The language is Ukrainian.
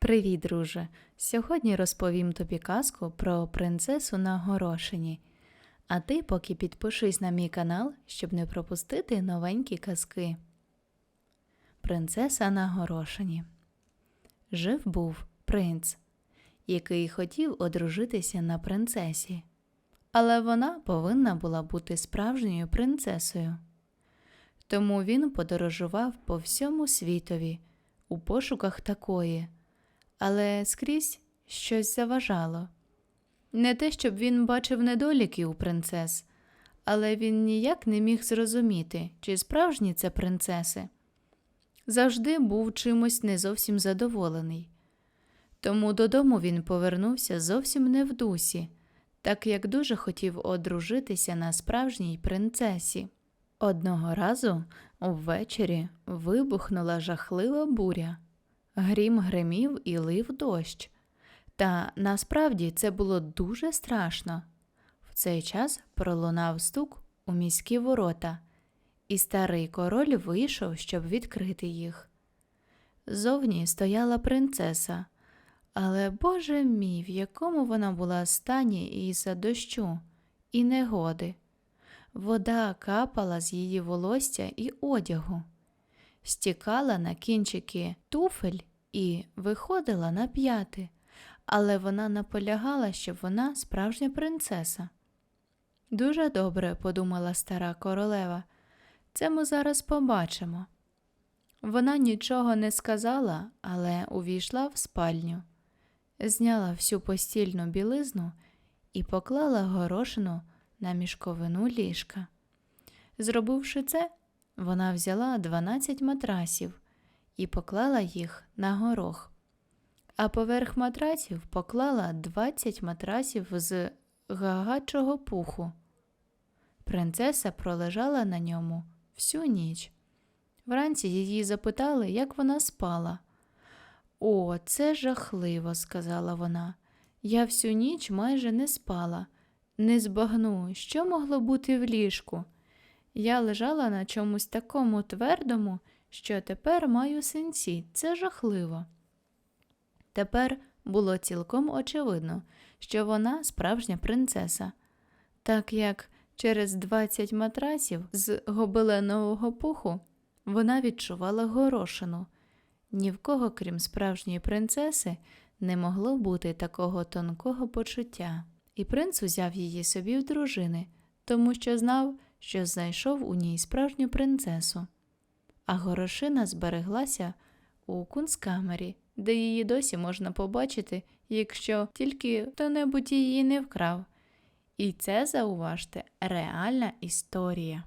Привіт, друже! Сьогодні розповім тобі казку про принцесу на горошині. А ти поки підпишись на мій канал, щоб не пропустити новенькі казки. Принцеса на горошині. Жив був принц, який хотів одружитися на принцесі, але вона повинна була бути справжньою принцесою. Тому він подорожував по всьому світові у пошуках такої але скрізь щось заважало. Не те, щоб він бачив недоліки у принцес, але він ніяк не міг зрозуміти, чи справжні це принцеси. Завжди був чимось не зовсім задоволений. Тому додому він повернувся зовсім не в дусі, так як дуже хотів одружитися на справжній принцесі. Одного разу ввечері вибухнула жахлива буря. Грім гримів і лив дощ. Та насправді це було дуже страшно. В цей час пролунав стук у міські ворота, і старий король вийшов, щоб відкрити їх. Зовні стояла принцеса, але Боже мій, в якому вона була стані із-за дощу і негоди. Вода капала з її волосся і одягу стікала на кінчики туфель і виходила на п'яти, але вона наполягала, щоб вона справжня принцеса. Дуже добре, подумала стара королева, це ми зараз побачимо. Вона нічого не сказала, але увійшла в спальню, зняла всю постільну білизну і поклала горошину на мішковину ліжка. Зробивши це, вона взяла 12 матрасів і поклала їх на горох, а поверх матрасів поклала 20 матрасів з гагачого пуху. Принцеса пролежала на ньому всю ніч. Вранці її запитали, як вона спала. О, це жахливо, сказала вона. Я всю ніч майже не спала, не збагну, що могло бути в ліжку. Я лежала на чомусь такому твердому, що тепер маю синці. Це жахливо. Тепер було цілком очевидно, що вона справжня принцеса, так як через 20 матрасів з гобеленового пуху вона відчувала горошину. Ні в кого, крім справжньої принцеси, не могло бути такого тонкого почуття, і принц узяв її собі в дружини, тому що знав, що знайшов у ній справжню принцесу, а горошина збереглася у кунсткамері, де її досі можна побачити, якщо тільки хто-небудь її не вкрав. І це, зауважте, реальна історія.